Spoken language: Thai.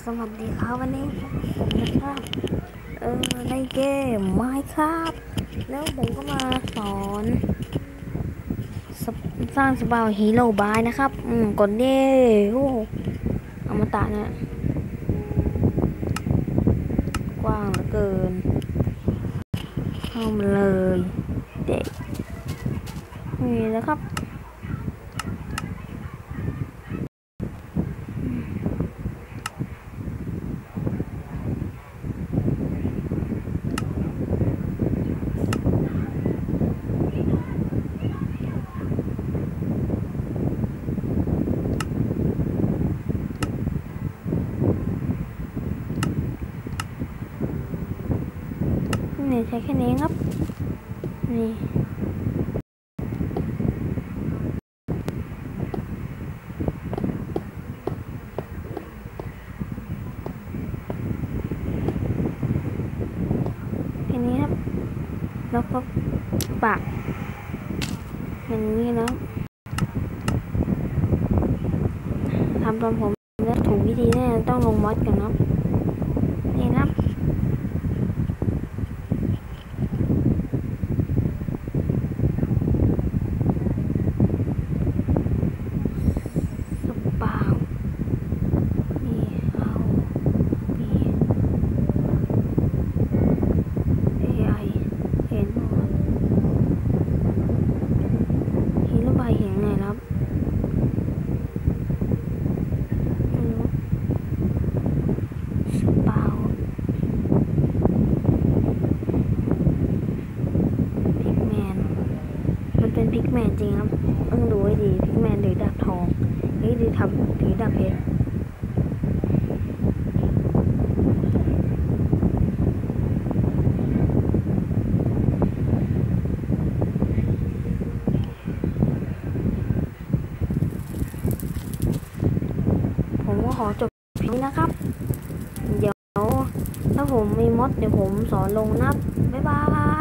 สวัสดีครับวันนี้ผมนะครับเออในเกมไม้ครับแล้วผมก็มาสอนสสร้างสปาวฮีโร่บายนะครับ อืมกดเด้โอ้อามาตะเนี่ยกว้างเหลือเกินเข้ามาเลย เด็กนี่นะครับ นี่ใช้แค่นี้ครับ นี่แค่นี้ครับ แล้วก็ปากอย่างนี้นะทำตามผมแล้วถูกวิธีแน่ต้องลงมอดกันเนาะนี่นะครับ สปาวนี่เอาบีเอไอเห็นหมดฮีโร่บายเห็นไงครับไม่รู้สปาวพิกแมน มันเป็น พิกแมนจริงครับ ต้องดูให้ดีพิกแมนหรือดาบทองหรือดีทำถือดาบเพชรผมก็ขอจบเพียงนะครับ เดี๋ยว ถ้าผมมีมดเดี๋ยวผมสอนลงนะครับบ๊ายบาย